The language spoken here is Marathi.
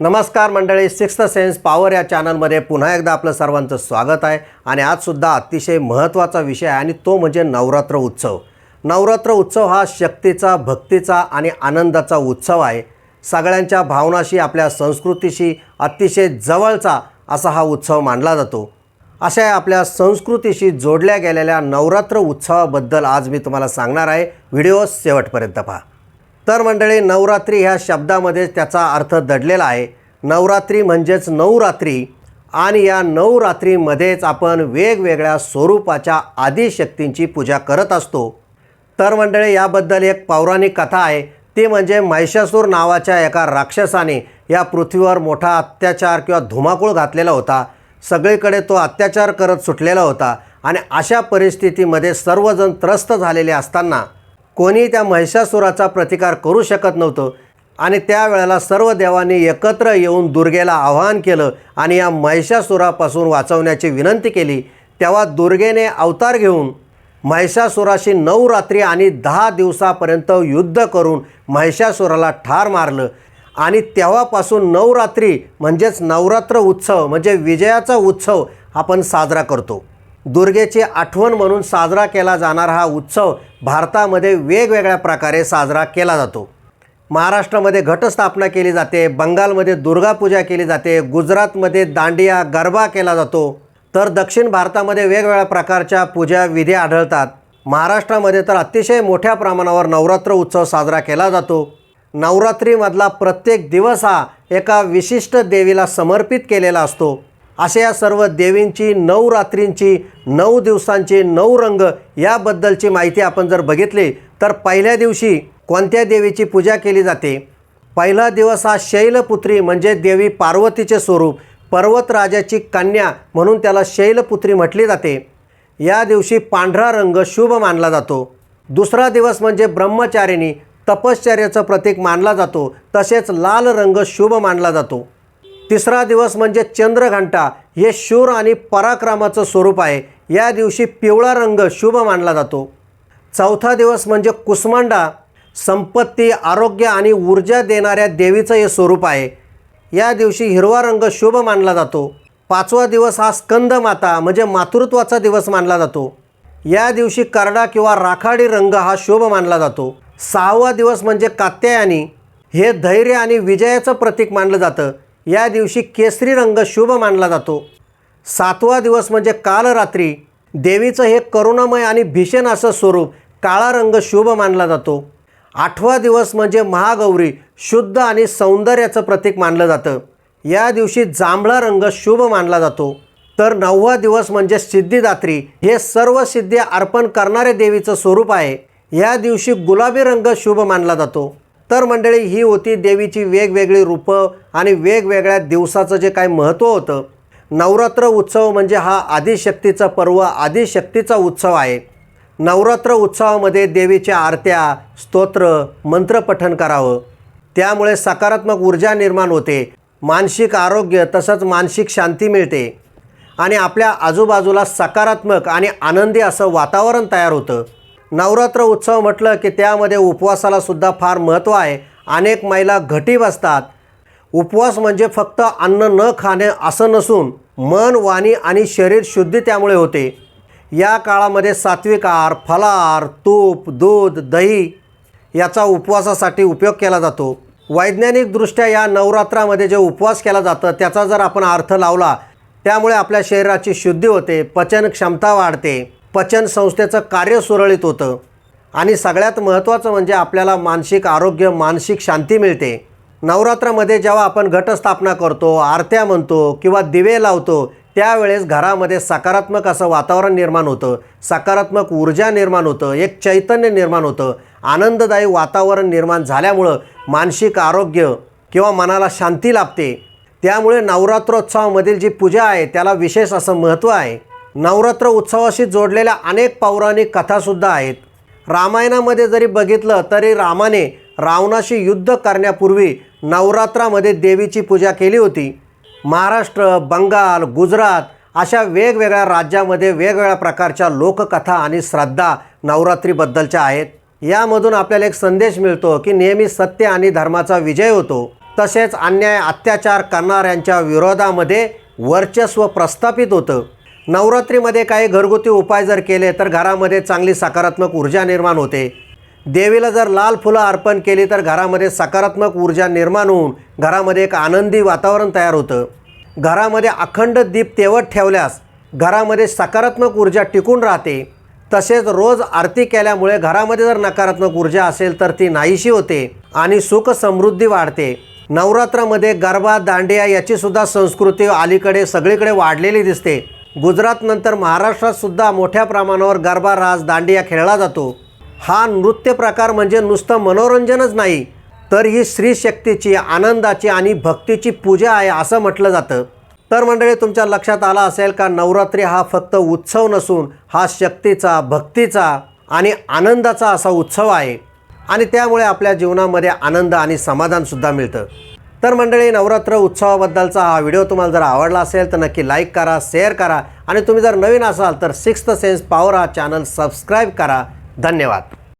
नमस्कार मंडळी सिक्स्थ सेन्स पॉवर या चॅनलमध्ये पुन्हा एकदा आपलं सर्वांचं स्वागत आहे. आणि आजसुद्धा अतिशय महत्त्वाचा विषय आहे आणि तो म्हणजे नवरात्र उत्सव. नवरात्र उत्सव हा शक्तीचा भक्तीचा आणि आनंदाचा उत्सव आहे. सगळ्यांच्या भावनाशी आपल्या संस्कृतीशी अतिशय जवळचा असा हा उत्सव मानला जातो. अशा आपल्या संस्कृतीशी जोडल्या गेलेल्या नवरात्र उत्सवाबद्दल आज मी तुम्हाला सांगणार आहे. व्हिडिओ शेवटपर्यंत पहा. तर मंडळी नवरात्री ह्या शब्दामध्ये त्याचा अर्थ दडलेला आहे. नवरात्री म्हणजेच नऊ रात्री आणि या नऊ रात्रीमध्येच आपण वेगवेगळ्या स्वरूपाच्या आदिशक्तींची पूजा करत असतो. तर मंडळी याबद्दल एक पौराणिक कथा आहे. ती म्हणजे महिषासूर नावाच्या एका राक्षसाने या पृथ्वीवर मोठा अत्याचार किंवा धुमाकूळ घातलेला होता. सगळीकडे तो अत्याचार करत सुटलेला होता आणि अशा परिस्थितीमध्ये सर्वजण त्रस्त झालेले असताना कोणी त्या महिषासुराचा प्रतिकार करू शकत नव्हतं. आणि त्यावेळेला सर्व देवांनी एकत्र येऊन दुर्गेला आवाहन केलं आणि या महिषासुरापासून वाचवण्याची विनंती केली. तेव्हा दुर्गेने अवतार घेऊन महिषासुराशी नऊ रात्री आणि दहा दिवसापर्यंत युद्ध करून महिषासुराला ठार मारलं. आणि तेव्हापासून नवरात्री म्हणजेच नवरात्र उत्सव म्हणजे विजयाचा उत्सव आपण साजरा करतो. दुर्गेची आठवण म्हणून साजरा केला जाणारा हा उत्सव भारतामध्ये वेगवेगळ्या प्रकारे साजरा केला जातो. महाराष्ट्रामध्ये घटस्थापना केली जाते बंगालमध्ये दुर्गापूजा केली जाते गुजरातमध्ये दांडिया गरबा केला जातो. तर दक्षिण भारतामध्ये वेगवेगळ्या प्रकारच्या पूजा विधी आढळतात. महाराष्ट्रामध्ये तर अतिशय मोठ्या प्रमाणावर नवरात्र उत्सव साजरा केला जातो. नवरात्रीमधला प्रत्येक दिवस हा एका विशिष्ट देवीला समर्पित केलेला असतो. अशा या सर्व देवींची नऊ रात्रींची नऊ दिवसांची नऊ रंग याबद्दलची माहिती आपण जर बघितली तर पहिल्या दिवशी कोणत्या देवीची पूजा केली जाते? पहिला दिवस हा शैलपुत्री म्हणजे देवी पार्वतीचे स्वरूप पर्वतराजाची कन्या म्हणून त्याला शैलपुत्री म्हटली जाते. या दिवशी पांढरा रंग शुभ मानला जातो. दुसरा दिवस म्हणजे ब्रह्मचारिणी तपश्चर्याचं प्रतीक मानला जातो. तसेच लाल रंग शुभ मानला जातो. तिसरा दिवस म्हणजे चंद्रघंटा. हे शूर आणि पराक्रमाचं स्वरूप आहे. या दिवशी पिवळा रंग शुभ मानला जातो. चौथा दिवस म्हणजे कुसमांडा. संपत्ती आरोग्य आणि ऊर्जा देणाऱ्या देवीचं हे स्वरूप आहे. या दिवशी हिरवा रंग शुभ मानला जातो. पाचवा दिवस हा स्कंद माता म्हणजे मातृत्वाचा दिवस मानला जातो. या दिवशी करडा किंवा राखाडी रंग हा शुभ मानला जातो. सहावा दिवस म्हणजे कात्यायनी. हे धैर्य आणि विजयाचं प्रतीक मानलं जातं. या दिवशी केसरी रंग शुभ मानला जातो. सातवा दिवस म्हणजे कालरात्री. देवीचं हे करुणामय आणि भीषण असं स्वरूप काळा रंग शुभ मानला जातो. आठवा दिवस म्हणजे महागौरी शुद्ध आणि सौंदर्याचं प्रतीक मानलं जातं. या दिवशी जांभळा रंग शुभ मानला जातो. तर नववा दिवस म्हणजे सिद्धिदात्री. हे सर्व सिद्धी अर्पण करणाऱ्या देवीचं स्वरूप आहे. या दिवशी गुलाबी रंग शुभ मानला जातो. तर मंडळी ही होती देवीची वेगवेगळी रूपं आणि वेगवेगळ्या दिवसाचं जे काही महत्त्व होतं. नवरात्र उत्सव म्हणजे हा आदिशक्तीचा पर्व आदिशक्तीचा उत्सव आहे. नवरात्र उत्सवामध्ये देवीच्या आरत्या स्तोत्र मंत्रपठन करावं. त्यामुळे सकारात्मक ऊर्जा निर्माण होते. मानसिक आरोग्य तसंच मानसिक शांती मिळते. आणि आपल्या आजूबाजूला सकारात्मक आणि आनंदी असं वातावरण तयार होतं. नवरात्र उत्सव म्हटलं की त्यामध्ये उपवासाला सुद्धा फार महत्त्व आहे. अनेक महिला घटी बसतात उपवास म्हणजे फक्त अन्न न खाणे असं नसून मन वाणी आणि शरीर शुद्धी त्यामुळे होते. या काळामध्ये सात्विक आहार फलाहार तूप दूध दही याचा उपवासासाठी उपयोग केला जातो. वैज्ञानिकदृष्ट्या या नवरात्रामध्ये जे उपवास केला जातं त्याचा जर आपण अर्थ लावला त्यामुळे आपल्या शरीराची शुद्धी होते पचन क्षमता वाढते. पचन संस्थेचं कार्य सुरळीत होतं. आणि सगळ्यात महत्त्वाचं म्हणजे आपल्याला मानसिक आरोग्य मानसिक शांती मिळते. नवरात्रामध्ये जेव्हा आपण घटस्थापना करतो आरत्या म्हणतो किंवा दिवे लावतो त्यावेळेस घरामध्ये सकारात्मक असं वातावरण निर्माण होतं. सकारात्मक ऊर्जा निर्माण होतं एक चैतन्य निर्माण होतं. आनंददायी वातावरण निर्माण झाल्यामुळं मानसिक आरोग्य किंवा मनाला शांती लाभते. त्यामुळे नवरात्रोत्सवामधील जी पूजा आहे त्याला विशेष असं महत्त्व आहे. नवरात्र उत्सवाशी जोडलेल्या अनेक पौराणिक कथासुद्धा आहेत. रामायणामध्ये जरी बघितलं तरी रामाने रावणाशी युद्ध करण्यापूर्वी नवरात्रामध्ये देवीची पूजा केली होती. महाराष्ट्र बंगाल गुजरात अशा वेगवेगळ्या राज्यामध्ये वेगवेगळ्या प्रकारच्या लोककथा आणि श्रद्धा नवरात्रीबद्दलच्या आहेत. यामधून आपल्याला एक संदेश मिळतो की नेहमी सत्य आणि धर्माचा विजय होतो. तसेच अन्याय अत्याचार करणाऱ्यांच्या विरोधामध्ये वर्चस्व प्रस्थापित होतं. नवरात्रीमध्ये काही घरगुती उपाय जर केले तर घरामध्ये चांगली सकारात्मक ऊर्जा निर्माण होते. देवीला जर लाल फुलं अर्पण केली तर घरामध्ये सकारात्मक ऊर्जा निर्माण होऊन घरामध्ये एक आनंदी वातावरण तयार होतं. घरामध्ये अखंड दीप तेवत ठेवल्यास घरामध्ये सकारात्मक ऊर्जा टिकून राहते. तसेच रोज आरती केल्यामुळे घरामध्ये जर नकारात्मक ऊर्जा असेल तर ती नाहीशी होते आणि सुख समृद्धी वाढते. नवरात्रामध्ये गरबा दांडिया याचीसुद्धा संस्कृती अलीकडे सगळीकडे वाढलेली दिसते. गुजरातनंतर महाराष्ट्रात सुद्धा मोठ्या प्रमाणावर गरबा रास दांडिया खेळला जातो. हा नृत्य प्रकार म्हणजे नुसतं मनोरंजनच नाही तर ही स्त्रीशक्तीची आनंदाची आणि भक्तीची पूजा आहे असं म्हटलं जातं. तर मंडळी तुमच्या लक्षात आला असेल का नवरात्री हा फक्त उत्सव नसून हा शक्तीचा भक्तीचा आणि आनंदाचा असा उत्सव आहे. आणि त्यामुळे आपल्या जीवनामध्ये आनंद आणि समाधानसुद्धा मिळतं. तर मंडळी नवरात्र उत्सवाबद्दलचा हा व्हिडिओ तुम्हाला जर आवडला असेल तर नक्की लाईक करा शेअर करा. आणि तुम्ही जर नवीन असाल तर सिक्स्थ सेन्स पॉवर हा चॅनल सबस्क्राईब करा. धन्यवाद.